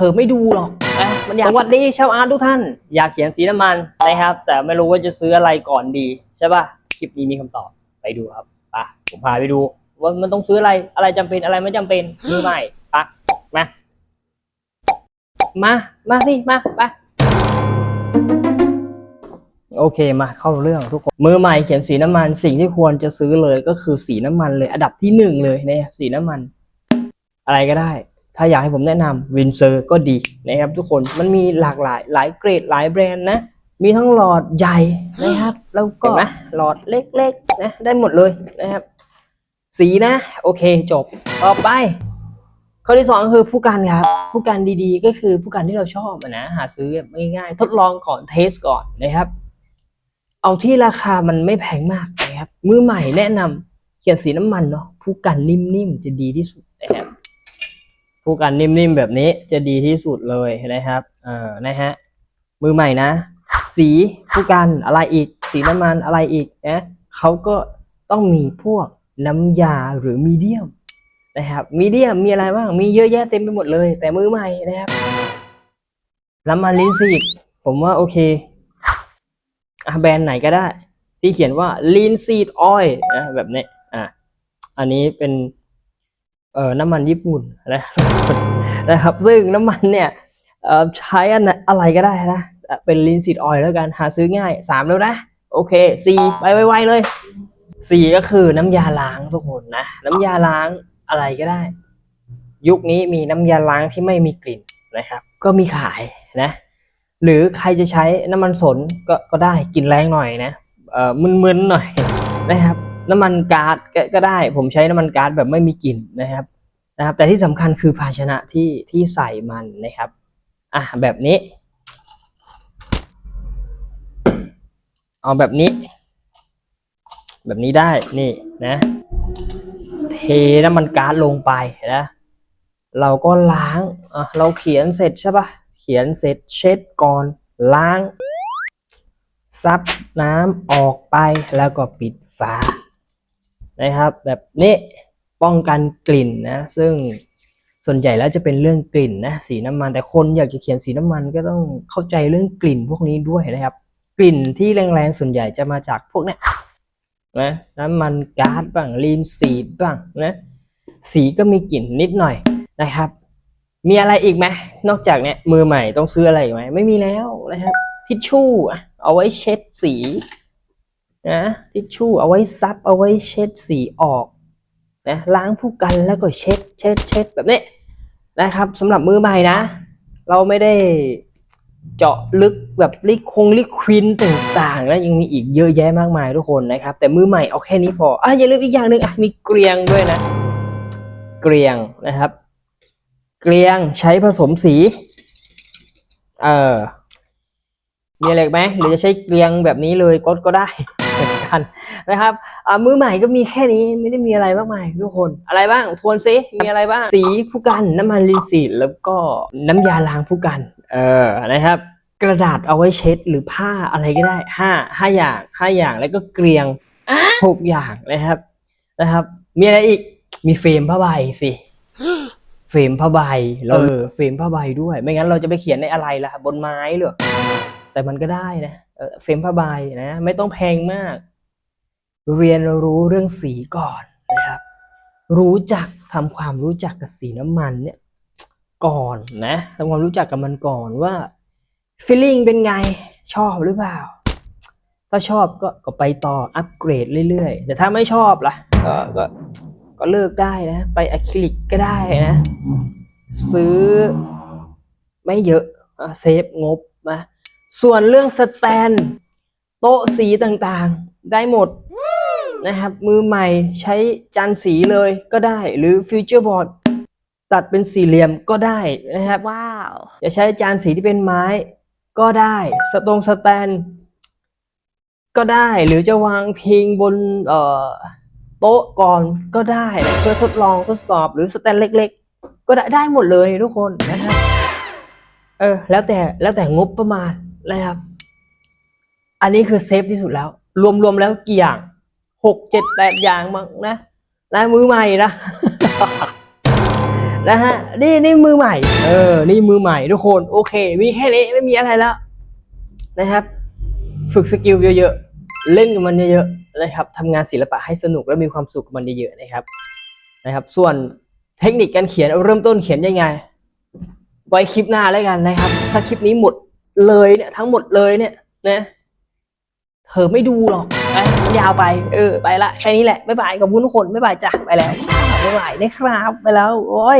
ผลอไม่ดูหรอกนะมันอยากสวัสดีชาวอาร์ตทุกท่าน อยากเขียนสีน้ำมันนะครับ แต่ไม่รู้ว่าจะซื้ออะไรก่อนดี ใช่ป่ะ คลิปนี้มีคำตอบไปดูครับไปะผมพาไปดู ว่ามันต้องซื้ออะไรอะไรจำเป็นอะไรไม่จำเป็นมือใหม่ปะมา มา มาสิ มาไปโอเคมาเข้าเรื่องทุกคนมือใหม่เขียนสีน้ำมัน สิ่งที่ควรจะซื้อเลยก็คือสีน้ำมันเลย อันดับที่หนึ่งเลยเนี่ยสีน้ำมัน อะไรก็ได้ ถ้าอยากให้ผมแนะนำวินเซอร์ก็ดีนะครับทุกคนมันมีหลากหลายหลายเกรดหลายแบรนด์นะ มีทั้งหลอดใหญ่นะครับ แล้วก็เห็นไหมหลอดเล็กๆนะได้หมดเลยนะครับ สีนะ โอเคจบต่อไปข้อที่สองก็คือผู้การครับผู้การดีๆ ก็คือผู้การที่เราชอบอะนะหาซื้อแบบง่ายๆทดลองก่อนเทสก่อนนะครับ เอาที่ราคามันไม่แพงมากนะครับมือใหม่แนะนำเขียนสีน้ำมันเนาะผู้กันนิ่มๆจะดีที่สุดนะครับ ผู้กันนิ่มๆแบบนี้จะดีที่สุดเลยนะครับเออนะฮะมือใหม่นะ สีผู้กันอะไรอีก สีน้ำมันอะไรอีกนะเขาก็ต้องมีพวกน้ำยาหรือมีเดียมนะครับมีเดียมมีอะไรบ้างมีเยอะแยะเต็มไปหมดเลย แต่มือใหม่นะครับน้ำมันลิ้นซีดผมว่าโอเคอะแบรนด์ไหนก็ได้ ที่เขียนว่า lean seed oil นะแบบนี้อะอันนี้เป็น เอ่อน้ำมันญี่ปุ่นนะนะครับ ซึ่งน้ำมันเนี่ยเอ่อใช้อันอะไรก็ได้นะ เป็นลินซีดออยล์แล้วกันหาซื้อง่ายสามแล้วนะ โอเคสี่ไปไวๆเลยสี่ก็คือน้ำยาล้างทุกคนนะ น้ำยาล้างอะไรก็ได้ ยุคนี้มีน้ำยาล้างที่ไม่มีกลิ่นนะครับ ก็มีขายนะ หรือใครจะใช้น้ำมันสนก็ก็ได้กลิ่นแรงหน่อยนะเอ่อมึนๆหน่อยนะครับ น้ำมันก๊าซก็ได้ ผมใช้น้ำมันก๊าซแบบไม่มีกลิ่นนะครับนะครับ แต่ที่สำคัญคือภาชนะที่ที่ใส่มันนะครับอะแบบนี้เอาแบบนี้ แบบนี้ได้นี่นะ เทน้ำมันก๊าซลงไปนะเราก็ล้างอะเราเขียนเสร็จใช่ปะเขียนเสร็จเช็ดก่อนล้างซับน้ำออกไปแล้วก็ปิดฝา นะครับ แบบนี้ป้องกันกลิ่นนะ ซึ่งส่วนใหญ่แล้วจะเป็นเรื่องกลิ่นนะสีน้ำมัน แต่คนอยากจะเขียนสีน้ำมันก็ต้องเข้าใจเรื่องกลิ่นพวกนี้ด้วยนะครับ กลิ่นที่แรงๆส่วนใหญ่จะมาจากพวกเนี้ยนะน้ำมันก๊าซบ้างลีนซีดบ้างนะสีก็มีกลิ่นนิดหน่อยนะครับ มีอะไรอีกไหมนอกจากเนี้ยมือใหม่ต้องซื้ออะไรอีกไหมไม่มีแล้วนะครับทิชชู่เอาไว้เช็ดสี นะทิชชู่เอาไว้ซับเอาไว้เช็ดสีออกนะล้างผู้กันแล้วก็เช็ดเช็ดเช็ดแบบนี้นะครับสำหรับมือใหม่นะ เราไม่ได้เจาะลึกแบบลิคงลิควินต่างๆแล้วยังมีอีกเยอะแยะมากมายทุกคนนะครับ แต่มือใหม่เอาแค่นี้พออะอย่าลืมอีกอย่างหนึ่งอะมีเกลียงด้วยนะ เกลียงนะครับ เกลียงใช้ผสมสีเออมีอะไรไหมหรือจะใช้เกลียงแบบนี้เลยก็ก็ได้ กันนะครับอ่ามือใหม่ก็มีแค่นี้ไม่ได้มีอะไรมากมายทุกคนอะไรบ้างทวนซิมีอะไรบ้าง สีผู้กันน้ำมันลินซีดแล้วก็น้ำยาล้างผู้กันเออนะครับกระดาษเอาไว้เช็ดหรือผ้าอะไรก็ได้ห้าห้าอย่างห้าอย่างแล้วก็เกลียงหกอย่างนะครับนะครับ มีอะไรอีกมีเฟรมผ้าใบสิเฟรมผ้าใบเออเฟรมผ้าใบด้วย ไม่งั้นเราจะไปเขียนในอะไรล่ะบนไม้เหรอแต่มันก็ได้นะเออเฟรมผ้าใบนะ ไม่ต้องแพงมาก เรียนรู้เรื่องสีก่อนนะครับ รู้จักทำความรู้จักกับสีน้ำมันเนี่ยก่อนนะทำความรู้จักกับมันก่อนว่า feeling เป็นไงชอบหรือเปล่า ถ้าชอบก็ก็ไปต่ออัปเกรดเรื่อยๆ แต่ถ้าไม่ชอบล่ะก็ก็ก็เลิกได้นะ ไปอะคริลิกก็ได้นะ ซื้อไม่เยอะอะเซฟงบนะส่วนเรื่องสแตน โต๊ะสีต่างๆ ได้หมด นะครับ มือใหม่ใช้จานสีเลยก็ได้ หรือฟิวเจอร์บอร์ดตัดเป็นสี่เหลี่ยมก็ได้นะครับ Wow. จะใช้จานสีที่เป็นไม้ก็ได้สตรงสแตน ก็ได้หรือจะวางพิงบนเอ่อโต๊ะก่อนก็ได้นะเพื่อทดลองทดสอบหรือสแตนเล็ก ๆ ก็ได้ได้หมดเลยทุกคนนะครับเออแล้วแต่แล้วแต่งบประมาณนะครับ อันนี้คือเซฟที่สุดแล้ว รวมๆแล้วกี่อย่าง หกเจ็ดแปดอย่างมั้งนะนะมือใหม่นะนะฮะนี่นี่มือใหม่ เออ นี่มือใหม่ทุกคนโอเค มีแค่นี้ไม่มีอะไรแล้ว นะครับ ฝึกสกิลเยอะๆ เล่นกับมันเยอะๆนะครับทำงานศิลปะให้สนุกและมีความสุขกับมันเยอะๆนะครับ นะครับ ส่วนเทคนิคการเขียนเริ่มต้นเขียนยังไง ไว้คลิปหน้าแล้วกันนะครับ ถ้าคลิปนี้หมดเลยเนี่ยทั้งหมดเลยเนี่ยนะเธอไม่ดูหรอก ยาวไป เออ ไปละ แค่นี้แหละ บ๊ายบายกับคุณทุกคน บ๊ายบายจ้ะ ไปแล้ว บ๊ายบายนะครับ ไปแล้ว โอ้ย